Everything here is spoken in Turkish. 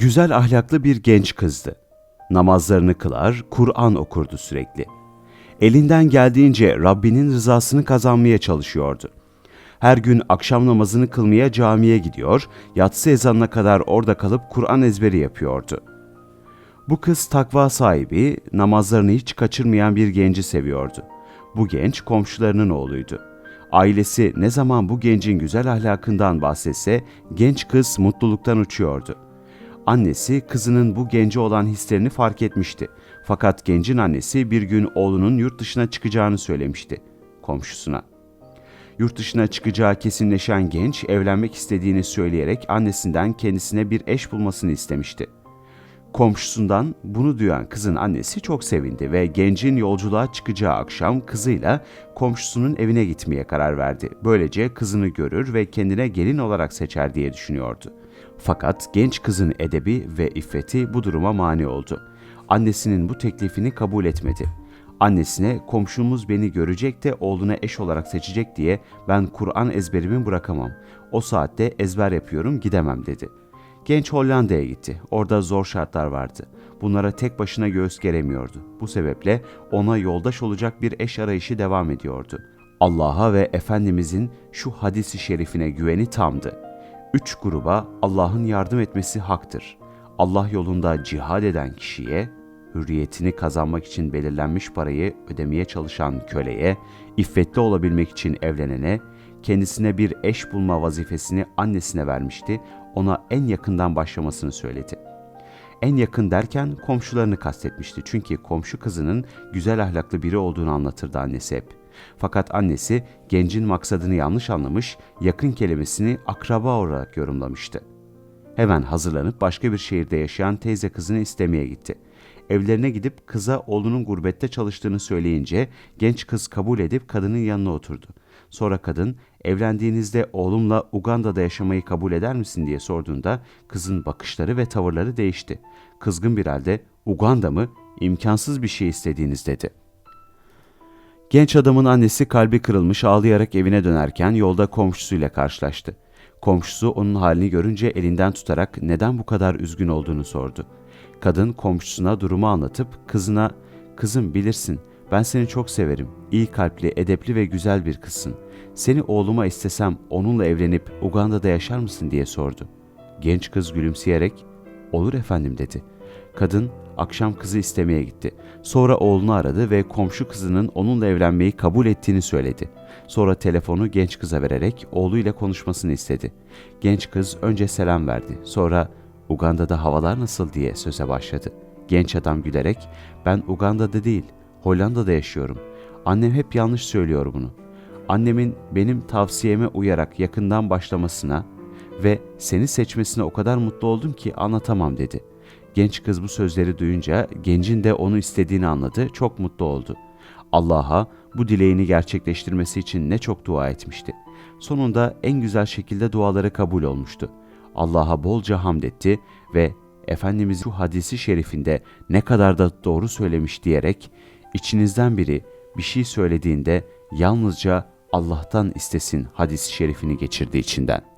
Güzel ahlaklı bir genç kızdı. Namazlarını kılar, Kur'an okurdu sürekli. Elinden geldiğince Rabbinin rızasını kazanmaya çalışıyordu. Her gün akşam namazını kılmaya camiye gidiyor, yatsı ezanına kadar orada kalıp Kur'an ezberi yapıyordu. Bu kız takva sahibi, namazlarını hiç kaçırmayan bir genci seviyordu. Bu genç komşularının oğluydu. Ailesi ne zaman bu gencin güzel ahlakından bahsetse genç kız mutluluktan uçuyordu. Annesi kızının bu gence olan hislerini fark etmişti. Fakat gencin annesi bir gün oğlunun yurt dışına çıkacağını söylemişti komşusuna. Yurt dışına çıkacağı kesinleşen genç evlenmek istediğini söyleyerek annesinden kendisine bir eş bulmasını istemişti. Komşusundan bunu duyan kızın annesi çok sevindi ve gencin yolculuğa çıkacağı akşam kızıyla komşusunun evine gitmeye karar verdi. Böylece kızını görür ve kendine gelin olarak seçer diye düşünüyordu. Fakat genç kızın edebi ve iffeti bu duruma mani oldu. Annesinin bu teklifini kabul etmedi. Annesine komşumuz beni görecek de oğluna eş olarak seçecek diye ben Kur'an ezberimi bırakamam. O saatte ezber yapıyorum gidemem dedi. Genç Hollanda'ya gitti. Orada zor şartlar vardı. Bunlara tek başına göğüs geremiyordu. Bu sebeple ona yoldaş olacak bir eş arayışı devam ediyordu. Allah'a ve Efendimizin şu hadisi şerifine güveni tamdı. Üç gruba Allah'ın yardım etmesi haktır. Allah yolunda cihad eden kişiye, hürriyetini kazanmak için belirlenmiş parayı ödemeye çalışan köleye, iffetli olabilmek için evlenene, kendisine bir eş bulma vazifesini annesine vermişti, ona en yakından başlamasını söyledi. En yakın derken komşularını kastetmişti çünkü komşu kızının güzel ahlaklı biri olduğunu anlatırdı annesi hep. Fakat annesi gencin maksadını yanlış anlamış, yakın kelimesini akraba olarak yorumlamıştı. Hemen hazırlanıp başka bir şehirde yaşayan teyze kızını istemeye gitti. Evlerine gidip kıza oğlunun gurbette çalıştığını söyleyince genç kız kabul edip kadının yanına oturdu. Sonra kadın evlendiğinizde oğlumla Uganda'da yaşamayı kabul eder misin diye sorduğunda kızın bakışları ve tavırları değişti. Kızgın bir halde Uganda mı imkansız bir şey istediğiniz dedi. Genç adamın annesi kalbi kırılmış ağlayarak evine dönerken yolda komşusuyla karşılaştı. Komşusu onun halini görünce elinden tutarak neden bu kadar üzgün olduğunu sordu. Kadın komşusuna durumu anlatıp kızına "Kızım bilirsin ben seni çok severim. İyi kalpli, edepli ve güzel bir kızsın. Seni oğluma istesem onunla evlenip Uganda'da yaşar mısın diye sordu. Genç kız gülümseyerek olur efendim dedi. Kadın akşam kızı istemeye gitti. Sonra oğlunu aradı ve komşu kızının onunla evlenmeyi kabul ettiğini söyledi. Sonra telefonu genç kıza vererek oğluyla konuşmasını istedi. Genç kız önce selam verdi. Sonra Uganda'da havalar nasıl diye söze başladı. Genç adam gülerek ben Uganda'da değil Hollanda'da yaşıyorum. Annem hep yanlış söylüyor bunu. Annemin benim tavsiyeme uyarak yakından başlamasına ve seni seçmesine o kadar mutlu oldum ki anlatamam dedi. Genç kız bu sözleri duyunca gencin de onu istediğini anladı, çok mutlu oldu. Allah'a bu dileğini gerçekleştirmesi için ne çok dua etmişti. Sonunda en güzel şekilde duaları kabul olmuştu. Allah'a bolca hamd etti ve Efendimiz şu hadisi şerifinde ne kadar da doğru söylemiş diyerek içinizden biri bir şey söylediğinde yalnızca Allah'tan istesin hadis-i şerifini geçirdi içinden.